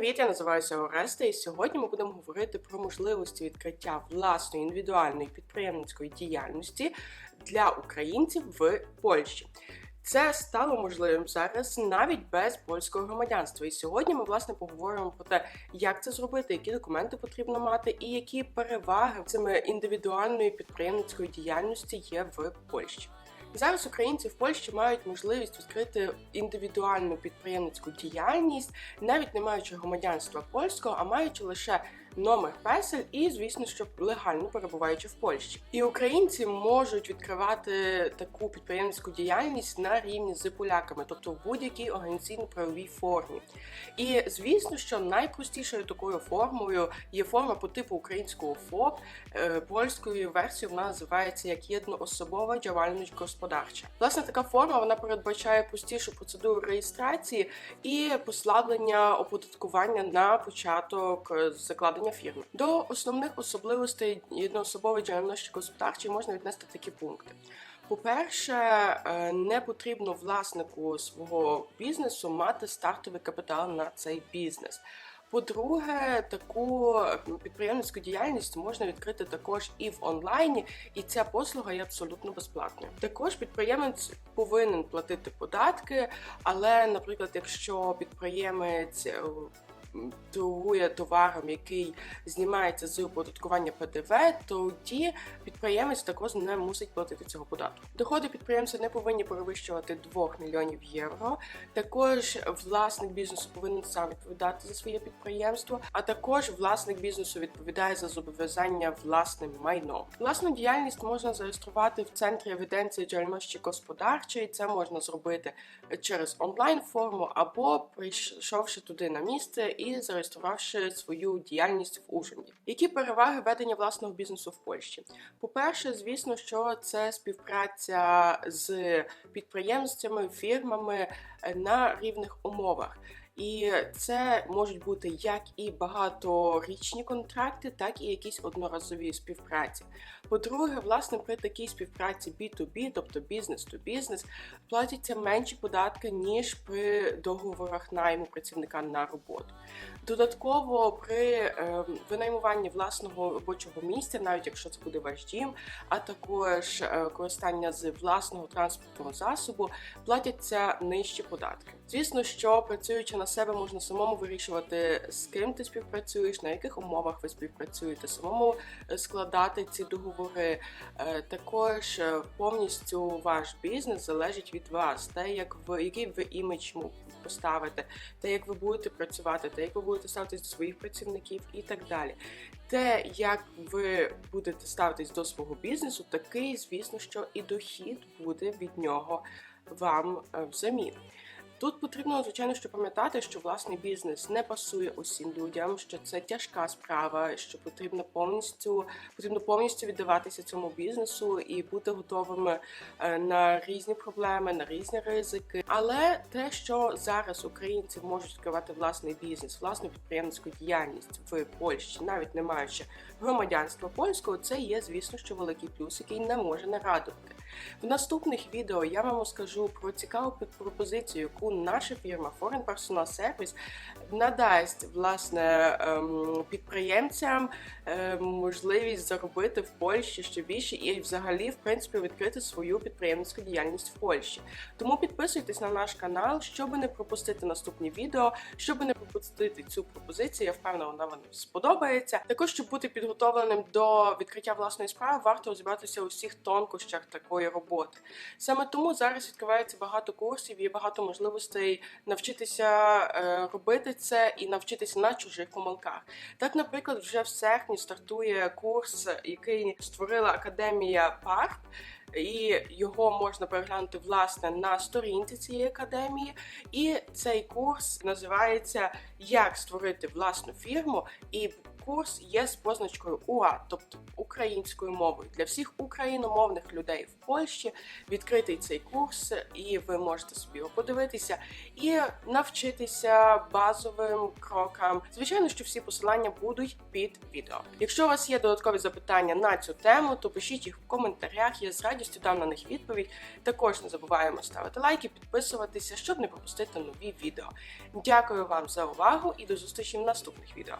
Привіт, я називаюся Ореста, і сьогодні ми будемо говорити про можливості відкриття власної індивідуальної підприємницької діяльності для українців в Польщі. Це стало можливим зараз навіть без польського громадянства. І сьогодні ми власне поговоримо про те, як це зробити, які документи потрібно мати, і які переваги цими індивідуальної підприємницької діяльності є в Польщі. Зараз українці в Польщі мають можливість відкрити індивідуальну підприємницьку діяльність, навіть не маючи громадянства польського, а маючи лише номер песель і, звісно, що легально перебуваючи в Польщі. І українці можуть відкривати таку підприємницьку діяльність на рівні з поляками, тобто в будь-якій організаційно-правовій формі. І звісно, що найпростішою такою формою є форма по типу українського ФОП. Е, польською версією вона називається як єдноособова діяльність господарча. Власне, така форма вона передбачає простішу процедуру реєстрації і послаблення оподаткування на початок е, закладення ведення фірми. До основних особливостей єдноособової діяльності господарчої можна віднести такі пункти. По-перше, е, не потрібно власнику свого бізнесу мати стартовий капітал на цей бізнес. По-друге, таку підприємницьку діяльність можна відкрити також і в онлайні, і ця послуга є абсолютно безплатною. Також підприємець повинен платити податки, але, наприклад, якщо підприємець е, торгує товаром, який знімається з оподаткування ПДВ, тоді підприємець також не мусить платити цього податку. Доходи підприємця не повинні перевищувати 2 мільйонів євро. Також власник бізнесу повинен сам відповідати за своє підприємство, а також власник бізнесу відповідає за зобов'язання власним майном. Власну діяльність можна зареєструвати в центрі евіденції діяльності господарчої. Це можна зробити через онлайн форму або прийшовши туди на місце і зареєструвавши свою діяльність в Ужгороді. Які переваги ведення власного бізнесу в Польщі? По-перше, звісно, що це співпраця з підприємствами, фірмами на рівних умовах. І це можуть бути як і багаторічні контракти, так і якісь одноразові співпраці. По-друге, власне, при такій співпраці B2B, тобто бізнес-то-бізнес, платяться менші податки, ніж при договорах найму працівника на роботу. Додатково при е, винаймуванні власного робочого місця, навіть якщо це буде ваш дім, а також е, користання з власного транспортного засобу, платяться нижчі податки. Звісно, що працюючи на себе, можна самому вирішувати, з ким ти співпрацюєш, на яких умовах ви співпрацюєте, самому е, складати ці договори. Е, також е, повністю ваш бізнес залежить від вас, те, як ви який ви імідж поставите, те, як ви будете працювати, те, як ви будете ставитись до своїх працівників і так далі. Те, як ви будете ставитись до свого бізнесу, такий, звісно, що і дохід буде від нього вам взамін. Тут потрібно звичайно що пам'ятати, що власний бізнес не пасує усім людям, що це тяжка справа, що потрібно повністю потрібно повністю віддаватися цьому бізнесу і бути готовими е, на різні проблеми, на різні ризики. Але те, що зараз українці можуть відкривати власний бізнес, власну підприємницьку діяльність в Польщі, навіть не маючи громадянства польського, це є, звісно, що великий плюс, який не може не радувати. В наступних відео я вам скажу про цікаву пропозицію, яку наша фірма Foreign Personal Service надасть власне ем, підприємцям ем, можливість заробити в Польщі ще більше і, взагалі, в принципі, відкрити свою підприємницьку діяльність в Польщі. Тому підписуйтесь на наш канал, щоб не пропустити наступні відео, щоб не пропустити цю пропозицію. Я впевнена, вона вам сподобається. Також щоб бути підготовленим до відкриття власної справи, варто розібратися у всіх тонкощах такої роботи. Саме тому зараз відкривається багато курсів і багато можливостей навчитися е, робити це і навчитися на чужих помилках. Так, наприклад, вже в серпні стартує курс, який створила академія ПАРП. І його можна переглянути власне на сторінці цієї академії. І цей курс називається Як створити власну фірму. І курс є з позначкою УА, тобто українською мовою. Для всіх україномовних людей в Польщі відкритий цей курс, і ви можете собі його подивитися і навчитися базовим крокам. Звичайно, що всі посилання будуть під відео. Якщо у вас є додаткові запитання на цю тему, то пишіть їх в коментарях. Я з радістю дам на них відповідь. Також не забуваємо ставити лайки, підписуватися, щоб не пропустити нові відео. Дякую вам за увагу і до зустрічі в наступних відео.